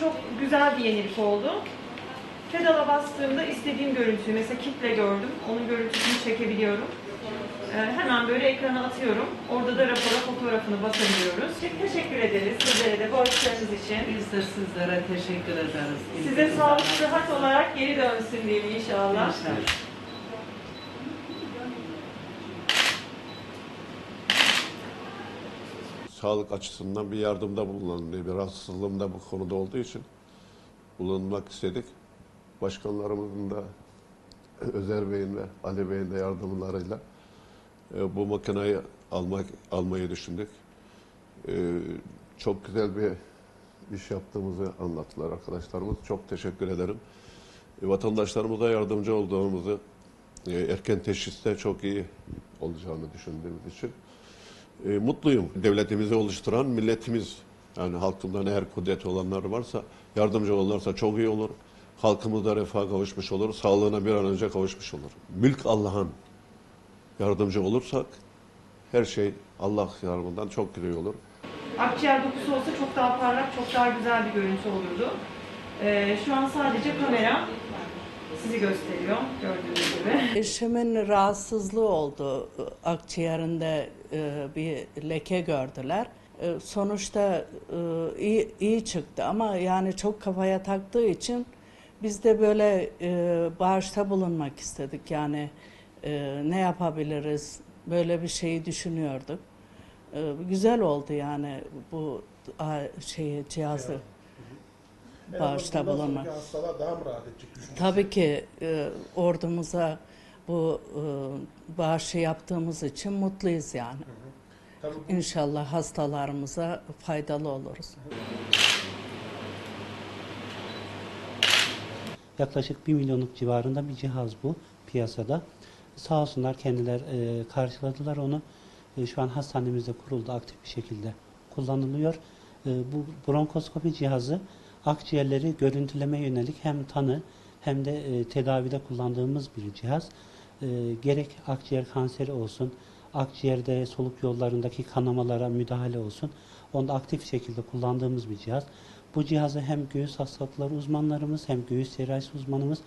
Çok güzel bir yenilik oldu. Pedala bastığımda istediğim görüntüyü mesela kitle gördüm. Onun görüntüsünü çekebiliyorum. Ee, hemen böyle ekrana atıyorum. Orada da rapora fotoğrafını basabiliyoruz. Çok teşekkür ederiz sizlere de bu açıklarınız için. Biz de sizlere teşekkür ederiz. Size sağlık, sıhhat olarak geri dönsün diyeyim inşallah. İnşallah. Sağlık açısından bir yardımda bulunalım diye bir rahatsızlığım da bu konuda olduğu için bulunmak istedik. Başkanlarımızın da Özer Bey'in ve Ali Bey'in de yardımlarıyla e, bu makineyi almak almayı düşündük. E, çok güzel bir iş yaptığımızı anlattılar arkadaşlarımız. Çok teşekkür ederim. E, vatandaşlarımıza yardımcı olduğumuzu, e, erken teşhiste çok iyi olacağını düşündüğümüz için e, mutluyum. Devletimizi oluşturan milletimiz. Yani halkından eğer kudret olanlar varsa, yardımcı olurlarsa çok iyi olur. Halkımız da refaha kavuşmuş olur, sağlığına bir an önce kavuşmuş olur. Mülk Allah'ın. Yardımcı olursak her şey Allah yardımından çok güzel olur. Akciğer dokusu olsa çok daha parlak, çok daha güzel bir görüntü olurdu. Ee, şu an sadece kamera sizi gösteriyor gördüğünüz gibi. Eşimin rahatsızlığı oldu. Akciğerinde e, bir leke gördüler. E, Sonuçta e, iyi, iyi çıktı ama yani çok kafaya taktığı için biz de böyle bağışta bulunmak istedik. Yani ne yapabiliriz? Böyle bir şeyi düşünüyorduk. Güzel oldu yani bu şeyi cihazı bağışta bulunmak. Tabii ki e, ordumuza bu e, bağışı yaptığımız için mutluyuz yani. Tabii İnşallah hastalarımıza faydalı oluruz. Yaklaşık 1 milyonluk civarında bir cihaz bu piyasada. Sağ olsunlar kendiler e, karşıladılar onu. E, şu an hastanemizde kuruldu aktif bir şekilde kullanılıyor. E, bu bronkoskopi cihazı akciğerleri görüntüleme yönelik hem tanı hem de e, tedavide kullandığımız bir cihaz. E, gerek akciğer kanseri olsun, akciğerde soluk yollarındaki kanamalara müdahale olsun. Onda aktif şekilde kullandığımız bir cihaz. Bu cihazı hem göğüs hastalıkları uzmanlarımız hem göğüs cerrahisi uzmanımız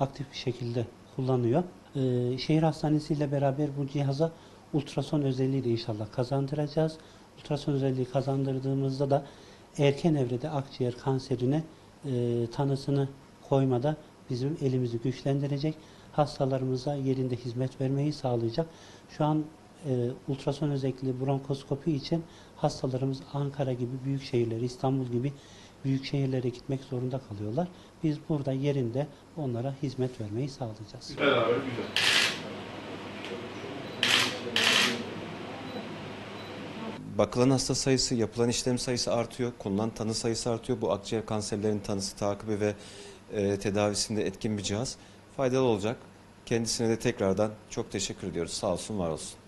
aktif bir şekilde kullanıyor. Ee, şehir hastanesi ile beraber bu cihaza ultrason özelliği de inşallah kazandıracağız. Ultrason özelliği kazandırdığımızda da erken evrede akciğer kanserine e, tanısını koymada bizim elimizi güçlendirecek. Hastalarımıza yerinde hizmet vermeyi sağlayacak. Şu an e, ultrason özellikli bronkoskopi için hastalarımız Ankara gibi büyük şehirlere, İstanbul gibi büyük şehirlere gitmek zorunda kalıyorlar. Biz burada yerinde onlara hizmet vermeyi sağlayacağız. Bakılan hasta sayısı, yapılan işlem sayısı artıyor, konulan tanı sayısı artıyor. Bu akciğer kanserlerinin tanısı, takibi ve e, tedavisinde etkin bir cihaz. Faydalı olacak. Kendisine de tekrardan çok teşekkür ediyoruz. Sağ olsun, var olsun.